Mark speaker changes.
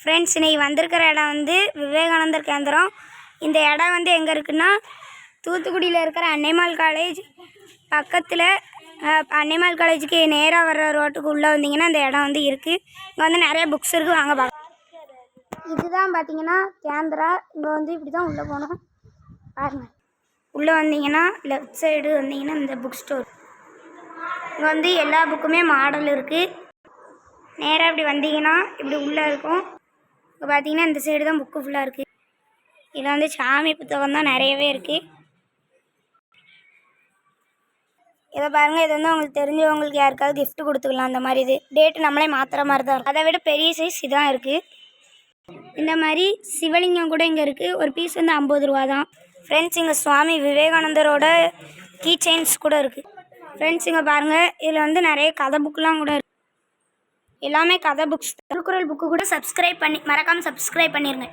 Speaker 1: Friends இன்னைக்கு வந்திருக்கிற இடம் வந்து விவேகானந்தர் கேந்திரம். இந்த இடம் வந்து எங்கே இருக்குன்னா தூத்துக்குடியில் இருக்கிற அன்னைமால் காலேஜ் பக்கத்தில் அன்னைமால் காலேஜுக்கு நேராக வர்ற ரோட்டுக்கு உள்ளே வந்தீங்கன்னா இந்த இடம் வந்து இருக்குது இங்கே வந்து நிறைய புக்ஸ் இருக்குது வாங்க பார்க்கலாம் இதுதான் பார்த்தீங்கன்னா கேந்திரா. இங்கே வந்து இப்படி தான் உள்ளே போகணும். பாருங்கள் உள்ளே வந்தீங்கன்னா லெஃப்ட் சைடு வந்தீங்கன்னா இந்த புக் ஸ்டோர் இங்கே வந்து எல்லா புக்குமே மாடல் இருக்குது நேராக இப்படி வந்தீங்கன்னா இப்படி உள்ளே இருக்கும். இப்போ பார்த்தீங்கன்னா இந்த சைடு தான் புக்கு ஃபுல்லாக இருக்குது இதில் வந்து சாமி புத்தகம் தான் நிறையவே இருக்குது இதை பாருங்கள் இது வந்து உங்களுக்கு தெரிஞ்சவங்களுக்கு யாருக்காவது கிஃப்ட் கொடுத்துக்கலாம். அந்த மாதிரி இது. டேட்டு நம்மளே மாற்றுற மாதிரி தான் இருக்கும் அதை விட பெரிய சைஸ் இதான் இருக்குது இந்த மாதிரி சிவலிங்கம் கூட இங்கே இருக்குது ஒரு பீஸ் வந்து ஐம்பது ரூபா தான். ஃப்ரெண்ட்ஸ் இங்கே சுவாமி விவேகானந்தரோட கீ செயின்ஸ் கூட இருக்குது ஃப்ரெண்ட்ஸ் இங்கே பாருங்கள் இதில் வந்து நிறைய கதை புக்கெலாம் கூட இருக்குது எல்லாமே கதை புக்ஸ் திருக்குறள் புக்கு கூட சப்ஸ்கிரைப் பண்ணி மறக்காமல் சப்ஸ்கிரைப் பண்ணிடுங்க